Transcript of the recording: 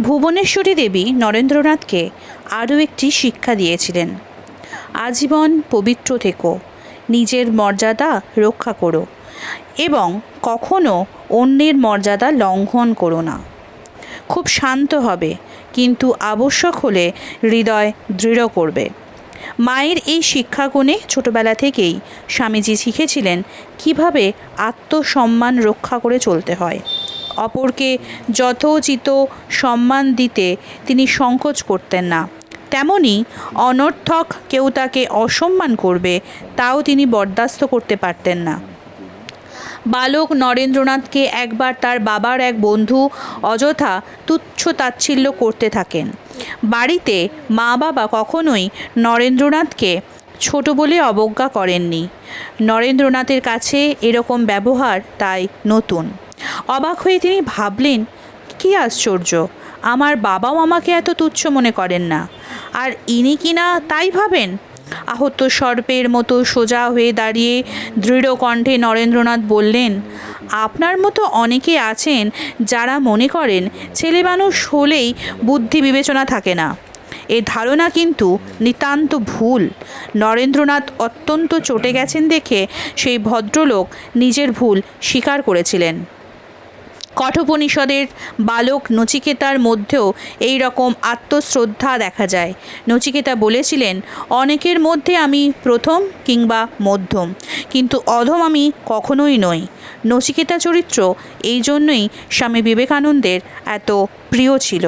ভুবনেশ্বরী দেবী নরেন্দ্রনাথকে আরও একটি শিক্ষা দিয়েছিলেন। আজীবন পবিত্র থেকো, নিজের মর্যাদা রক্ষা করো এবং কখনো অন্যের মর্যাদা লঙ্ঘন করো না। খুব শান্ত হবে, কিন্তু আবশ্যক হলে হৃদয় দৃঢ় করবে। মায়ের এই শিক্ষাগুণে ছোটবেলা থেকেই স্বামীজি শিখেছিলেন কীভাবে আত্মসম্মান রক্ষা করে চলতে হয়। অপরকে যথোচিত সম্মান দিতে তিনি সংকোচ করতেন না। তেমনি অনর্থক কেউ তাকে অসম্মান করবে, তাও তিনি বরদাস্ত করতে পারতেন না। বালক নরেন্দ্রনাথকে একবার তার বাবার এক বন্ধু অযথা তুচ্ছ তাচ্ছিল্য করতে থাকেন। বাড়িতে মা বাবা কখনোই নরেন্দ্রনাথকে ছোট বলে অবজ্ঞা করেননি। নরেন্দ্রনাথের কাছে এরকম ব্যবহার তাই নতুন। অবাক হয়ে তিনি ভাবলেন, কি আশ্চর্য! আমার বাবাও আমাকে এত তুচ্ছ মনে করেন না। আর ইনি কিনা তাই ভাবেন? আহত সর্পের মতো সোজা হয়ে দাঁড়িয়ে দৃঢ় কণ্ঠে নরেন্দ্রনাথ বললেন, আপনার মতো অনেকে আছেন যারা মনে করেন ছেলে মানুষ হলেই বুদ্ধি বিবেচনা থাকে না। এ ধারণা কিন্তু নিতান্ত ভুল। নরেন্দ্রনাথ অত্যন্ত চটে গেছেন দেখে সেই ভদ্রলোক নিজের ভুল স্বীকার করেছিলেন। কঠোপনিষদের বালক নচিকেতার মধ্যেও এই রকম আত্মশ্রদ্ধা দেখা যায়। নচিকেতা বলেছিলেন, অনেকের মধ্যে আমি প্রথম কিংবা মধ্যম, কিন্তু অধম আমি কখনোই নই। নচিকেতা চরিত্র এই জন্যই স্বামী বিবেকানন্দের এত প্রিয় ছিল।